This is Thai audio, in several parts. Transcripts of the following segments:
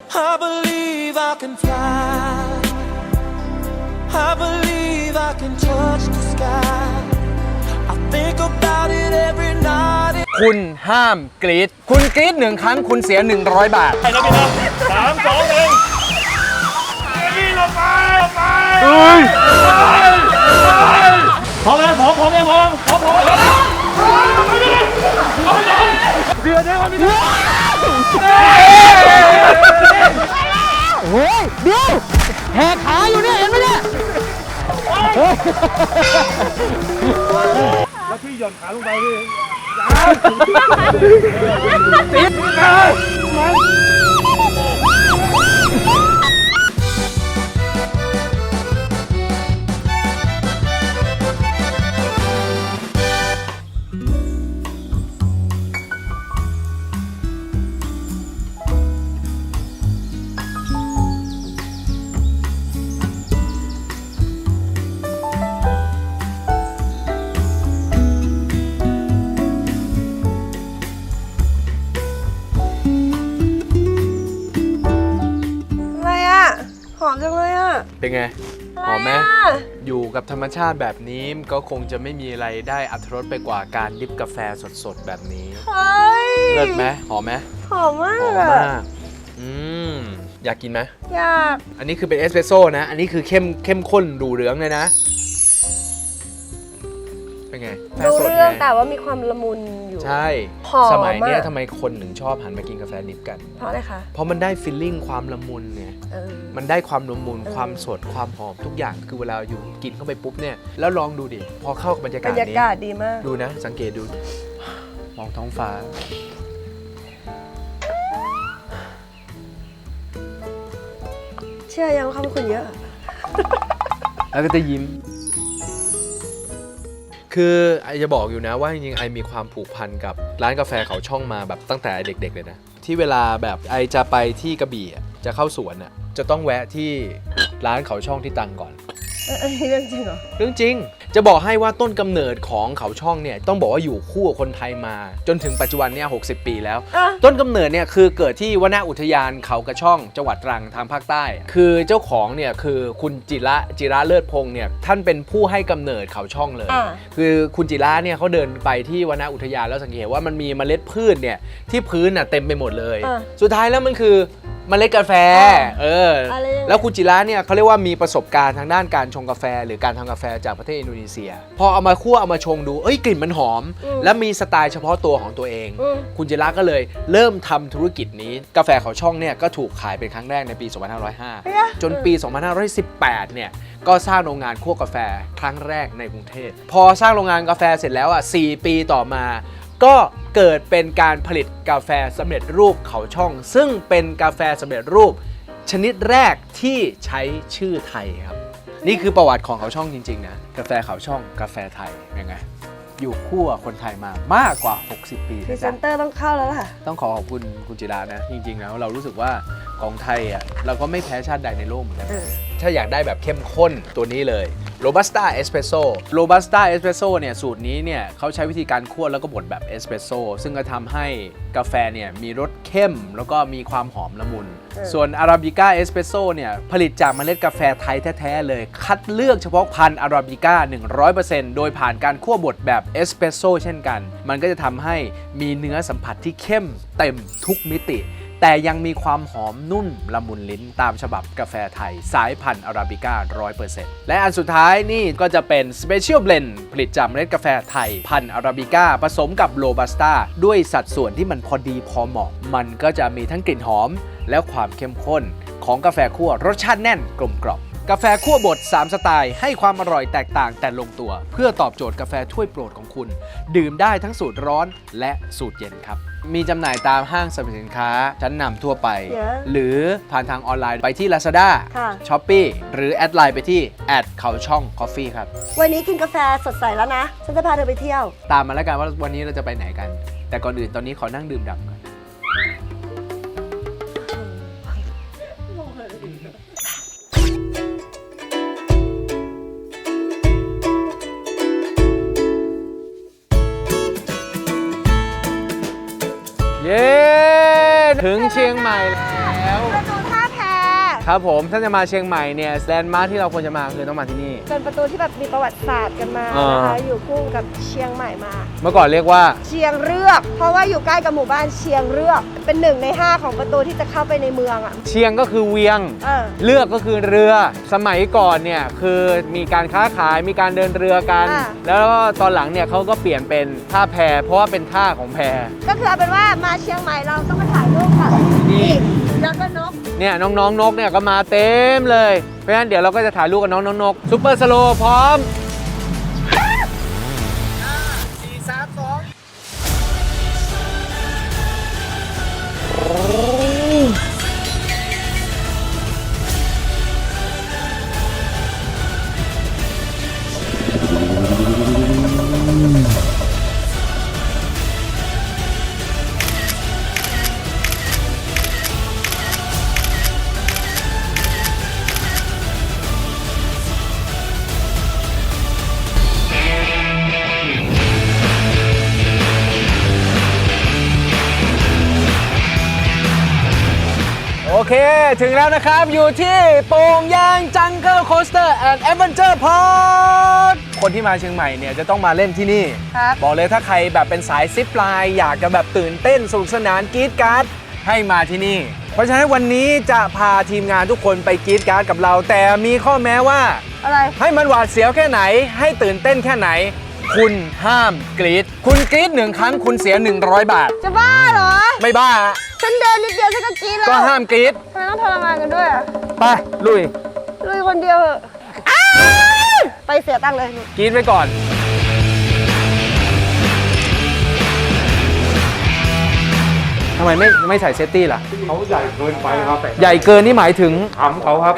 I believe I can fly. I believe I can touch the sky. I think about it every night. คุณห้ามกรีดคุณกรีดหนึ่งครั้งคุณเสีย 100 บาท ไปแล้วพี่นะสามสองหนึ่งนี่เราไปเราไปพร้อมแล้วพร้อมพร้อมยังพร้อมพร้อมพร้อมเดือดได้ครับพี่เดือดเฮ้ยเดี๋ยวแหกขาอยู่เนี่ยเห็นไหมเนี่ยแล้วพี่หย่อนขาลงไปพี่อะไร เลยอะเป็นไง หอมไหมะรอะอยู่กับธรรมชาติแบบนี้ก็คงจะไม่มีอะไรได้อัตรรสไปกว่าการดิบกาแฟสดๆแบบนี้ เฮ้ยเลิศไหมหอมไหมหอมมาหกอมอะมากอืมอยากกินไหม อยาก อันนี้คือเป็นเอสเปรสโซ่นะ อันนี้คือเข้มเข้มข้นดูเหลืองเลยนะ รู้สดเรื่องไงแต่ว่ามีความละมุนอยู่ ใช่ หอมสมัยเนี้ยอะ ทำไมคนถึงชอบหันมากินกาแฟดิบกัน เพราะอะไรคะเพราะมันได้ฟิลลิ่งความละมุนไง เออ มันได้ความละมุน เออ ความสด ความหอมทุกอย่าง คือเวลาอยู่กินเข้าไปปุ๊บเนี่ย แล้วลองดูดิ พอเข้ากับบรรยาบการศรยานี้ กาศดีมาก ดูนะ สังเกตดู มองท้องฟ้า เชื่อยังว่าเขาเป็นคนเยอะ แล้วก็จะยิ้ม คือไอจะบอกอยู่นะว่าจริงๆไอมีความผูกพันกับร้านกาแฟเขาช่องมาแบบตั้งแต่เด็ก ๆ เลยนะ ที่เวลาแบบไอจะไปที่กระบี่อะจะเข้าสวนอะจะต้องแวะที่ร้านเขาช่องที่ตังก่อน เอออันนี้เรื่องจริงเหรอ เรื่องจริง จะบอกให้ว่าต้นกำเนิดของเขาช่องเนี่ยต้องบอกว่าอยู่คู่กับคนไทยมา จนถึงปัจจุบันเนี่ย60 ปีแล้ว อะ ต้นกำเนิดเนี่ยคือเกิดที่วนอุทยานเขากระช่องจังหวัดตรังทางภาคใต้ คือเจ้าของเนี่ยคือคุณจิระจิระเลิศพงษ์เนี่ยท่านเป็นผู้ให้กำเนิดเขาช่องเลย อะคือคุณจิระเนี่ยเขาเดินไปที่วนอุทยานแล้วสังเกตว่ามันมีเมล็ดพืชเนี่ยที่พื้นน่ะเต็มไปหมดเลย อะสุดท้ายแล้วมันคือ เมล็ดกาแฟอะเออ อะไรยังไงแล้วคุณจิระเนี่ยเขาเรียกว่ามีประสบการณ์ทางด้านการชงกาแฟ หรือการทำกาแฟจากประเทศอินโดนีเซีย พอเอามาคั่วเอามาชงดู เอ้ยกลิ่นมันหอมอืมและมีสไตล์เฉพาะตัวของตัวเอง อืม คุณจิระก็เลยเริ่มทำธุรกิจนี้ กาแฟเขาช่องเนี่ยก็ถูกขายเป็นครั้งแรกในปี 2505 จนปี 2518 เนี่ย ก็สร้างโรงงานคั่วกาแฟครั้งแรกในกรุงเทพ พอสร้างโรงงานกาแฟเสร็จแล้วอะ 4 ปีต่อมา ก็เกิดเป็นการผลิตกาแฟสำเร็จรูปเขาช่อง ซึ่งเป็นกาแฟสำเร็จรูป ชนิดแรกที่ใช้ชื่อไทยครับ นี่คือประวัติของเขาช่องจริงๆนะกาแฟเขาช่องกาแฟไทยยังไงอยู่คู่กับคนไทยมามากกว่า 60 ปีพรีนะเซจ๊ะ นเตอร์ต้องเข้าแล้วล่ะ ต้องขอขอบคุณคุณจิรานะ จริงๆแล้วเรารู้สึกว่าของไทยอะเราก็ไม่แพ้ชาติใดในโลกเหมือนกันเออ ถ้าอยากได้แบบเข้มข้นตัวนี้เลย Robusta Espresso Robusta Espresso เนี่ยสูตรนี้เนี่ยเขาใช้วิธีการคั่วแล้วก็บดแบบเอสเปรสโซซึ่งก็ทำให้กาแฟเนี่ยมีรสเข้มแล้วก็มีความหอมละมุนเออส่วน Arabica Espresso เนี่ยผลิตจากเมล็ดกาแฟไทยแท้ ๆ เลย คัดเลือกเฉพาะพันธุ์ Arabica 100%โดยผ่านการคั่วบดแบบเอสเปรสโซเช่นกัน มันก็จะทำให้มีเนื้อสัมผัสที่เข้มเต็มทุกมิติ แต่ยังมีความหอมนุ่นละมุนลิ้นตามฉบับกาแฟไทย สายพันธุ์อาราบิก้า 100%และอันสุดท้ายนี่ก็จะเป็น Special Blend ผลิตจากเมล็ดกาแฟไทย พันธุ์อาราบิก้า ผสมกับโรบัสต้าด้วยสัดส่วนที่มันพอดีพอเหมาะ มันก็จะมีทั้งกลิ่นหอม และความเข้มข้น ของกาแฟคั่วรสชาติแน่นกลมกล่อมกาแฟคั่วบด 3 สไตล์ ให้ความอร่อยแตกต่างแต่ลงตัว เพื่อตอบโจทย์กาแฟถ้วยโปรดของคุณ ดื่มได้ทั้งสูตรร้อนและสูตรเย็นครับ มีจำหน่ายตามห้างสรรพสินค้าชั้นนำทั่วไป เยอะหรือผ่านทางออนไลน์ไปที่ Lazada ค่ะ s h o p e e หรือแอดไลน์ไปที่แอดเขาช่อง Coffee ครับ วันนี้กินกาแฟสดใสแล้วนะ ฉันจะพาเธอไปเที่ยว ตามมาแล้วกันว่าวันนี้เราจะไปไหนกัน แต่ก่อนอื่นตอนนี้ขอนั่งดื่มด่ำก่อน ถึงเชียงใหม่แล้วประตูท่าแพครับผมถ้าจะมาเชียงใหม่เนี่ยแลนด์มาร์คที่เราควรจะมาคือต้องมาที่นี่ เป็นประตูที่แบบมีประวัติศาสตร์กันมานะคะอยู่คู่กับเชียงใหม่มา เมื่อก่อนเรียกว่า เชียงเรือก เพราะว่าอยู่ใกล้กับหมู่บ้านเชียงเรือก เป็นหนึ่งในห้าของประตูที่จะเข้าไปในเมืองอะ เชียงก็คือเวียง เออ เลือกก็คือเรือ สมัยก่อนเนี่ยคือมีการค้าขายมีการเดินเรือกัน อ่า แล้วก็ตอนหลังเนี่ยเขาก็เปลี่ยนเป็นท่าแพ เพราะว่าเป็นท่าของแพ ก็คือเอาเป็นว่ามาเชียงใหม่เราต้องมาถ่ายรูปกับนี่แล้วก็นก เนี่ยน้องๆนกเนี่ยก็มาเต็มเลย เพราะฉะนั้นเดี๋ยวเราก็จะถ่ายรูปกับน้องๆนกซุปเปอร์สโลพร้อม เค ถึงแล้วนะครับ อยู่ที่โป่งยางจังเกิลโคสเตอร์แอนด์แอดเวนเจอร์พาร์คคนที่มาเชียงใหม่เนี่ยจะต้องมาเล่นที่นี่ ครับ บอกเลยถ้าใครแบบเป็นสายซิปไลน์อยากจะแบบตื่นเต้นสนุกสนานกรี๊ดกราร์ดให้มาที่นี่ เพราะฉะนั้นวันนี้จะพาทีมงานทุกคนไปกรี๊ดกราร์ดกับเรา แต่มีข้อแม้ว่า อะไรให้มันหวาดเสียวแค่ไหน ให้ตื่นเต้นแค่ไหน คุณห้ามกรี๊ดคุณกรี๊ดหนึ่งครั้งคุณเสีย 100 บาท จะบ้าเหรอ ไม่บ้าฮะฉันเดินนิดเดียวฉันก็กรีดแล้วก็ห้ามกรี๊ดทำไมต้องทรมานกันด้วยอะไปลุยลุยคนเดียวเหอะอ้าวไปเสียตังค์เลย กรี๊ดไว้ก่อน ทำไมไม่ไม่ใส่เซฟตี้ล่ะ เขาใหญ่เกินไปครับใหญ่เกินนี่หมายถึงถามเขาครับ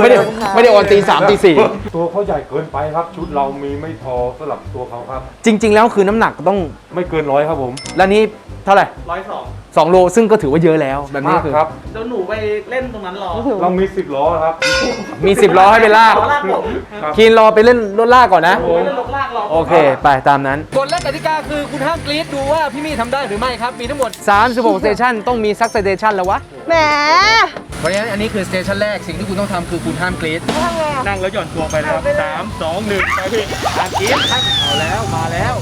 ไม่ได้ไม่ได้ออนตีสามตีสี่ตัวเขาใหญ่เกินไปครับ ชุดเรามีไม่พอสำหรับตัวเขาครับ จริง ๆ แล้วคือน้ำหนักต้องไม่เกินร้อยครับผม แล้วนี่เท่าไหร่ร้อยสองสองโลซึ่งก็ถือว่าเยอะแล้วแบบนี้มากคือครับ เดี๋ยวหนูไปเล่นตรงนั้นรอ เรามีสิบล้อครับ มี10ล้อให้ไปลากขอลากผมครับคีนรอไปเล่นรถลากก่อนนะ ผมไปเล่นรถลากรอโอเค ไปตามนั้น กฎและกติกาคือคุณห้ามกรี๊ดดูว่าพี่มี่ทำได้หรือไม่ครับ มีทั้งหมด 36สเตชันต้องมีซักสเตชันแล้ววะ แหมเพราะฉะนั้นอันนี้คือสเตชันแรกสิ่งที่คุณต้องทำคือคุณห้ามกรี๊ดทำไงอะ นั่งแล้วหย่อนตัวไปนะครับสามสองหนึ่งไปพี่ทางกินเอาแล้วมาแล้ว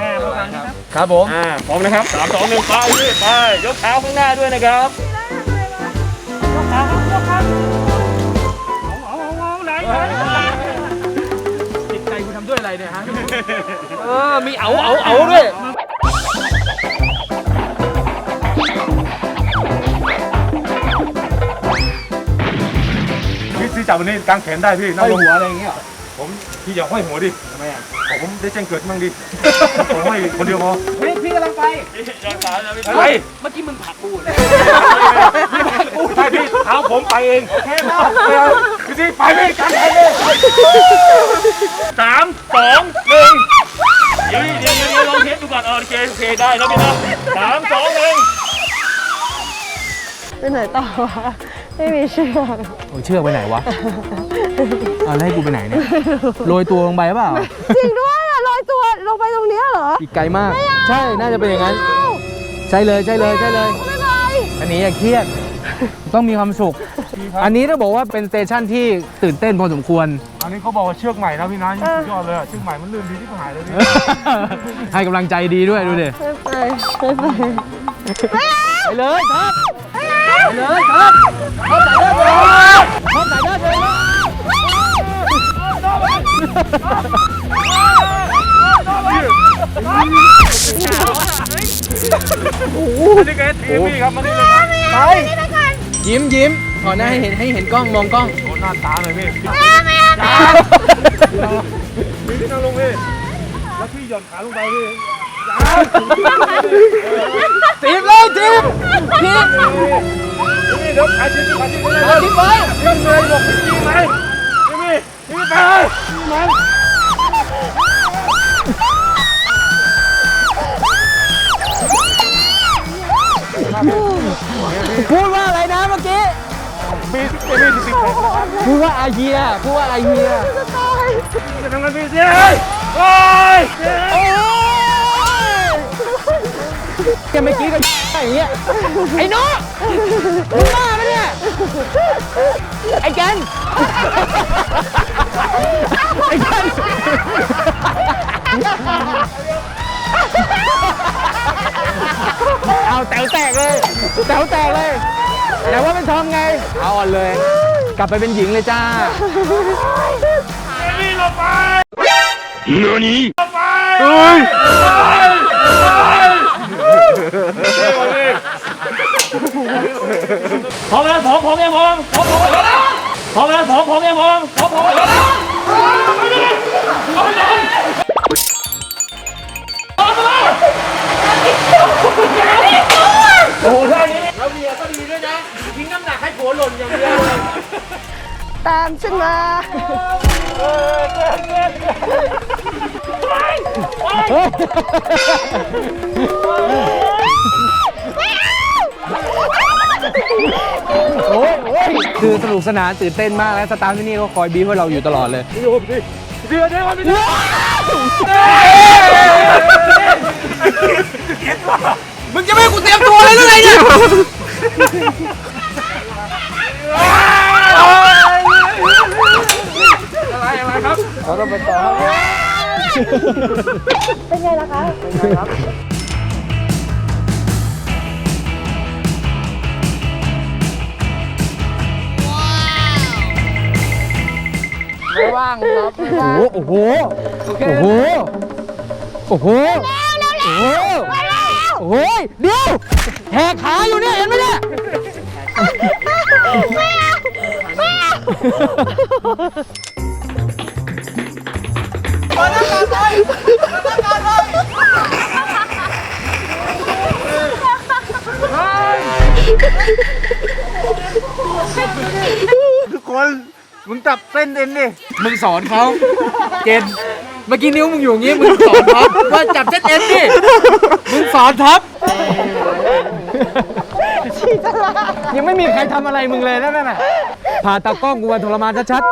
อ่าพร้อมกันครับครับผม อ่าพร้อมนะครับสามสองหนึ่งไปพี่ไปยกเท้าข้างหน้าด้วยนะครับยกเท้าครับยกเท้าเอาเอาเอาไหนไหนจิตใจคุณทำด้วยอะไรเนี่ยฮะเออมีเอาเอาเอาด้วยพี่ซีจับวันนี้กางแขนได้พี่นั่งลงหัวอะไรอย่างเงี้ยผมพี่อย่าห้อยหัวดิทำไมอะ ผมได้แจ้งเกิดมั่งดิ ผมห้อยคนเดียวพอเฮ้ยพี่กำลังไปไปเมื่อกี้มึงผลักกูไปพี่เท้าผมไปเองโอเคมาไปเอาพี่ซีไปพี่กางแขนเลยสามสองหนึ่งเดี๋ยวเดี๋ยวเดี๋ยวลองเทสดูก่อนเออโอเคโอเคได้แล้วพี่นะสามสองหนึ่งไปไหนต่อวะ ไม่มีเชือกโอ้เชือกไปไหนวะเอาแล้วให้กูไปไหนเนี่ยโรยตัวลงไปเปล่า จริงด้วยอะลอยตัวลงไปตรงเนี้ยเหรออีกไกลมาก ใช่ น่าจะเป็นอย่างนั้น ใช่เลย ใช่เลย ใช่เลย ไม่เป็นไรอันนี้อย่าเครียด ต้องมีความสุข อันนี้ต้องบอกว่าเป็นสเตชันที่ตื่นเต้นพอสมควร อันนี้เขาบอกว่าเชือกใหม่นะพี่นะสุดยอดเลยอะเชือกใหม่มันลื่นดีที่หายเลยพี่ให้กำลังใจดีด้วยดูดิไม่ไปไม่ไปไปเลยครับไป เลยครับเข้าสายเลือดเลยเข้าสายเลือดเลยอันนี้แกทีมพี่ครับมันนี่เลยครับไปยิ้มยิ้มขอหน้าให้เห็นให้เห็นกล้องมองกล้องโอ้หน้าตาเลยพี่พี่พี่นั่งลงพี่แล้วพี่หย่อนขาลงไปพี่ จีบเลยจีบจีบพี่เดี๋ยวขาชิ้นขาชิ้นเลยเอาจีบไว้พี่เมย์บอกพี่จริงไหมพี่พี่พี่ไปมันพูดว่าอะไรนะเมื่อกี้พี่พี่พี่พูดว่าอาเฮียพูดว่าอาเฮียจะตายจะทำงานพี่เสียโอ้ย แกเมื่อกี้ก็อย่างเงี้ย ไอ้น้อมึงบ้าปะเนี่ย ไอ้แกนไอ้แกนเอาแต๋วแตกเลย แต๋วแตกเลย แต่ว่าเป็นทอมไง เอาอ่อนเลย กลับไปเป็นหญิงเลยจ้าพี่เราไปเนื้อนี้เราไปเฮ้ย พร้อมแล้วพร้อมพร้อมยังพร้อมพร้อมพร้อมพร้อมแล้วพร้อมพร้อมยังพร้อมพร้อมพร้อมโอ้โหท่านี้ตามฉันมา คือสนุกสนานตื่นเต้นมากและสตาฟที่นี่ก็คอยบีบให้เราอยู่ตลอดเลยเดือดเดือดเดือดมึงจะไม่ให้กูเตรียมตัวเลยหรือไงเนี่ยเป็นไงล่ะคะ ไม่ว่างครับไม่ว่างโอ้โหโอ้โห โอ้โห โอ้โห โอ้โห เดี๋ยวแหกขาอยู่เนี่ย เห็นไหมเนี่ย ทุกคน มึงจับเส้นเอ็นดิมึงสอนเขาเจนเมื่อกี้นิ้วมึงอยู่อย่างงี้มึงสอนท็อปว่าจับเส้นเอ็นดิมึงสอนท็อปยังไม่มีใครทำอะไรมึงเลยนั่นน่ะพาตากล้องกูมาทรมานชัด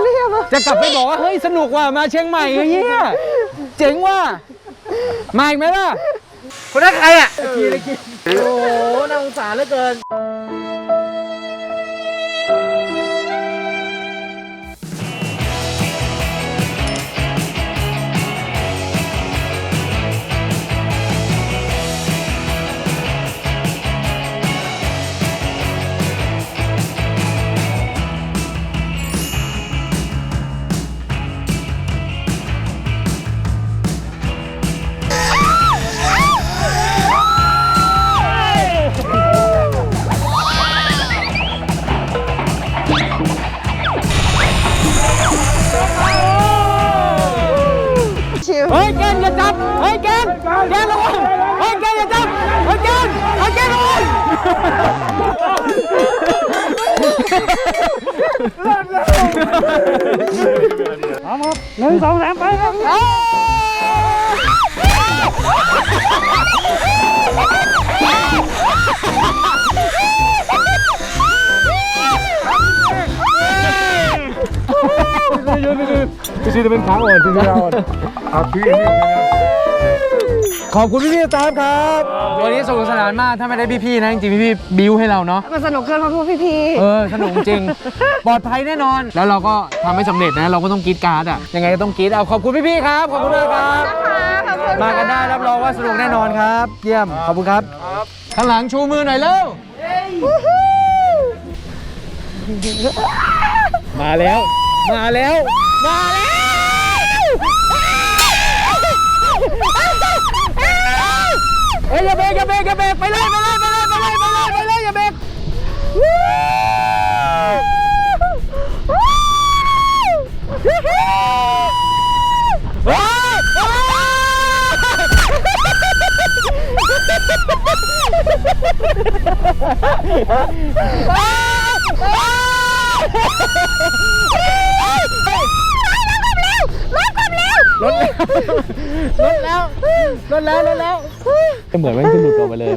ๆจะกลับไปบอกว่าเฮ้ยสนุกว่ะมาเชียงใหม่เฮียเจ๋งว่ะมาอีกไหมล่ะคนนั้นใครอะโอ้โหน่าสงสารเหลือเกิน พร้อมครับหนึ่งสองสามไปครับยืนยืนยืนยืนยืนยืนยืนยืนยืนยืนยืนยืนยืนยืนยืนยื ขอบคุณพี่พี่ๆสตาฟครับ วันนี้สนุกสนานมาก ถ้าไม่ได้พี่ๆนะจริงๆพี่ๆบิวให้เราเนาะ มันสนุกเกินเพราะพวกพี่เออสนุกจริง ปลอดภัยแน่นอน แล้วเราก็ทำให้สำเร็จนะ เราก็ต้องกรีดการ์ดอะ ยังไงก็ต้องกรีดเอา ขอบคุณพี่ๆครับ ขอบคุณมากครับๆขอบคุณมากันได้รับรองว่าสนุกแน่นอนครับ เยี่ยม ขอบคุณครับ ข้างหลังชูมือหน่อยเร็ว มาแล้ว มาแล้ว มาแล้ว เฮ้ยอย่าเบรกอย่าเบรกอย่าเบรกไปเลยไปเลยไปเลยไปเลยไปเลยไปเลยอย่าเบรกว้าว ลดแล้วลดแล้วลดแล้วก็เหมือนมันจะหลุดออกไปเลย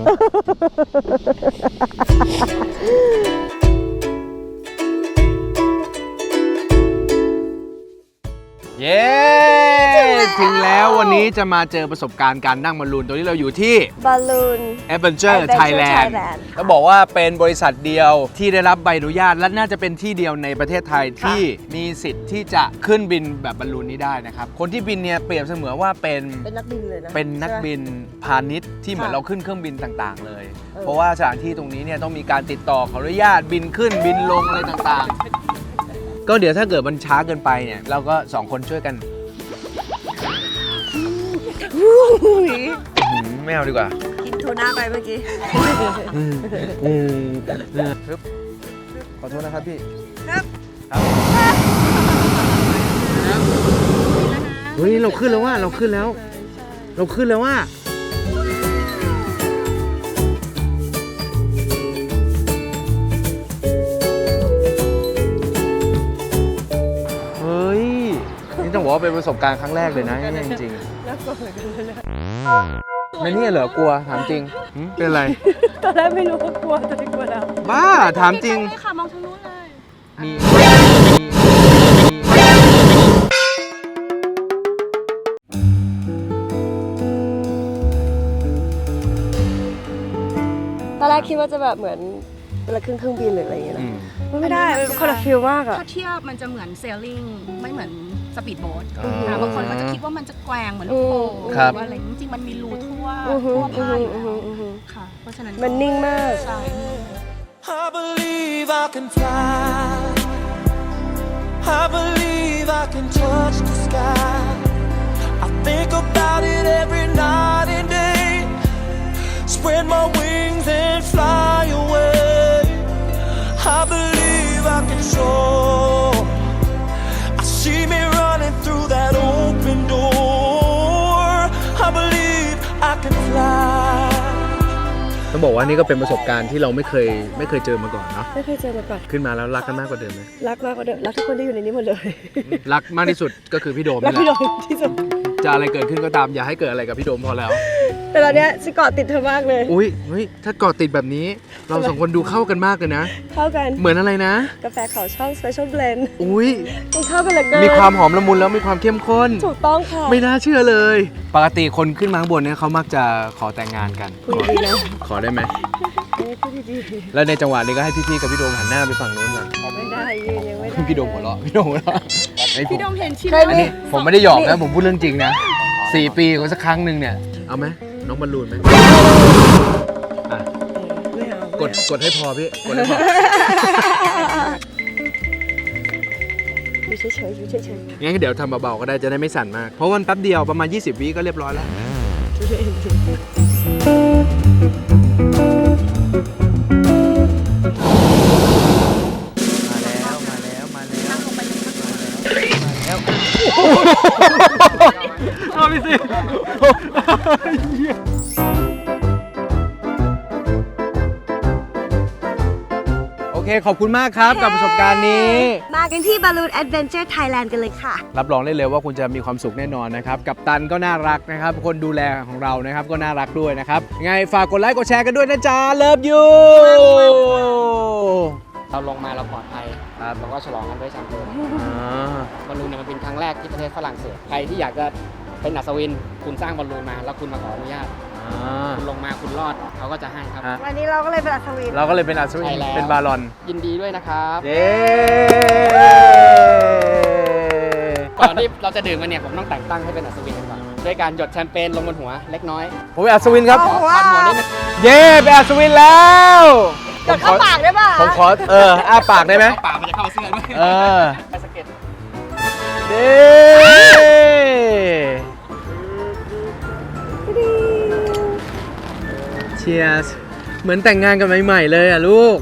เย้ ถึงแล้ววันนี้จะมาเจอประสบการณ์การนั่งบอลลูนตัวนี้เราอยู่ที่ บอลลูน Adventure Adventure Thailand Thailand ต้องบอกว่าเป็นบริษัทเดียวที่ได้รับใบอนุญาต และน่าจะเป็นที่เดียวในประเทศไทยที่มีสิทธิ์ที่จะขึ้นบินแบบบอลลูนนี้ได้นะครับ คนที่บินเนี่ยเปรียบเสมือนว่าเป็นเป็นนักบินเลยนะเป็นนักใช่ไหมบินพาณิชย์ที่เหมือนค่ะเราขึ้นเครื่องบินต่างๆ เลยเออเพราะว่าสถานที่ตรงนี้เนี่ยต้องมีการติดต่อขออนุญาตบินขึ้นบินลงอะไรต่างๆ ก็เดี๋ยวถ้าเกิดมันช้าเกินไปเนี่ยเราก็สองคนช่วยกันอื้อ หือไม่เอาดีกว่ากินทูน่าไปเมื่อกี้ อืมอืมปึ๊บขอโทษนะครับพี่ครับ ครับเฮ้ยเราขึ้นแล้วว่าเราขึ้นแล้ว เราขึ้นแล้วว่า เฮ้ย นี่ต้องบอกว่าเป็นประสบการณ์ครั้งแรกเลยนะเนี่ยจริง น่ากลัวเหมือนกันเลยนะๆไม่เนี่ยเหรอกลัวถามจริงหึเป็นไร ตอนแรกไม่รู้ว่ากลัวตอนนี้กลัวแล้วบ้าถามจริงค่ะมองทางนู้นเลยมีมีมี ตอนแรกคิดว่าจะแบบเหมือนเวลาขึ้นเครื่องบินหรืออะไรอย่างเงี้ยอืนะ มมันไม่ได้มันคนละฟิลมากอะ ถ้าเทียบมันจะเหมือนเซลลิงไม่เหมือนสปีดโบ๊ทอ๋อค่ะบางคนก็จะคิดว่ามันจะแกว่งเหมือนลูกโป่งครับหรือว่าอะไรจริงๆมันมีรูทั่วอือฮึทั่วอือผ้าฮึอยู่อือฮึแล้วอือฮึ ค่ะเพราะฉะนั้นมันนิ่งมาก ใช่ I believe I can fly. I believe I can touch the sky. I think about it every night and day. Spread my wings and fly away. I believe ต้องบอกว่านี่ก็เป็นประสบการณ์ที่เราไม่เคยไม่เคยเจอมาก่อนเนาะไม่เคยเจอมาก่อนขึ้นมาแล้วรักกันมากกว่าเดิมไหมรักมากกว่าเดิมรักทุกคนที่อยู่ในนี้หมดเลย รักมากที่สุดก็คือพี่โดมรักนี่แหพี่โดละ มที่สุด จะอะไรเกิดขึ้นก็ตามอย่าให้เกิดอะไรกับพี่โดมพอแล้ว แต่ตอนเนี้ยฉันเกาะติดเธอมากเลย อุ้ยเฮ้ยถ้ากอดติดแบบนี้ เราสองคนดูเข้ากันมากเลยนะ เข้ากัน เหมือนอะไรนะ กาแฟเขาช่อง Special Blend อุ้ยมันเข้ากันเหลือเกินมีความหอมละมุนแล้วมีความเข้มข้น ถูกต้องค่ะไม่น่าเชื่อเลย ปกติคนขึ้นมาข้างบนเนี่ยเขามักจะขอแต่งงานกันพูดดีๆนะขอได้ไหม เอ้ยพูดดีแล้วในจังหวะนี้ก็ให้พี่ๆกับพี่โดมหันหน้าไปฝั่งนู้นก่อนๆไม่ได้ยืนยังไม่ได้พี่โดมหัวเราะพี่โดมหัวเราะ ไอ้ผมพี่โดมเห็นชิมเคยอันมี นี้ผมไม่ได้หยอกนะผมพูดเรื่องจริงนะสี่ปีก็สักครั้งหนึ่งเนี่ยเอาไหมน้องบอลลูนไหมอะไม่เอากดกดให้พอพี่กดให้พออยู่เฉยๆอยู่เฉยงั้นเดี๋ยวทำเบาๆก็ได้จะได้ไม่สั่นมากเพราะวันแป๊บเดียวประมาณ 20วิก็เรียบร้อยแล้วม เอาไปสิโอเค ขอบคุณมากครับกับประสบการณ์นี้ๆมากันที่ Balloon Adventure Thailand กันเลยค่ะ รับรองได้เลยว่าคุณจะมีความสุขแน่นอนนะครับ กับตันก็น่ารักนะครับ คนดูแลของเรานะครับ ก็น่ารักด้วยนะครับไงฝากกดไลค์กดแชร์กันด้วยนะจ๊ะเลิฟยูเราลงมาเราปลอดภัย ครับเราก็ฉลองกันด้วยแชมเปญบอลลูนเนี่ยมันเป็นครั้งแรกที่ประเทศฝรั่งเศสใครที่อยากจะเป็นอัศวิน คุณสร้างบอลลูนมา แล้วคุณมาขออนุญาตคุณลงมาคุณรอดเขาก็จะให้ครับ อะ วันนี้เราก็เลยเป็นอัศวินเราก็เลยเป็นอัศวินใช่แล้ว เป็นบาลอน ยินดีด้วยนะครับ เย้ก่อนที่เราจะดื่มกันเนี่ยผมต้องแต่งตั้งให้เป็นอัศวินกันก่อนด้วยการหยดแชมเปญลงบนหัวเล็กน้อยผมเป็นอัศวินครับโอ้ขอความหัวนิดนึง เย้เป็นอัศวินแล้ว กดเข้าปากได้ป่ะผมขอเอออ้าปากได้ไหมปากมันจะเข้าเสื้อด้วยเออไปสะเก็ตเย้เชียร์เหมือนแต่งงานกันใหม่ๆเลยอะลูก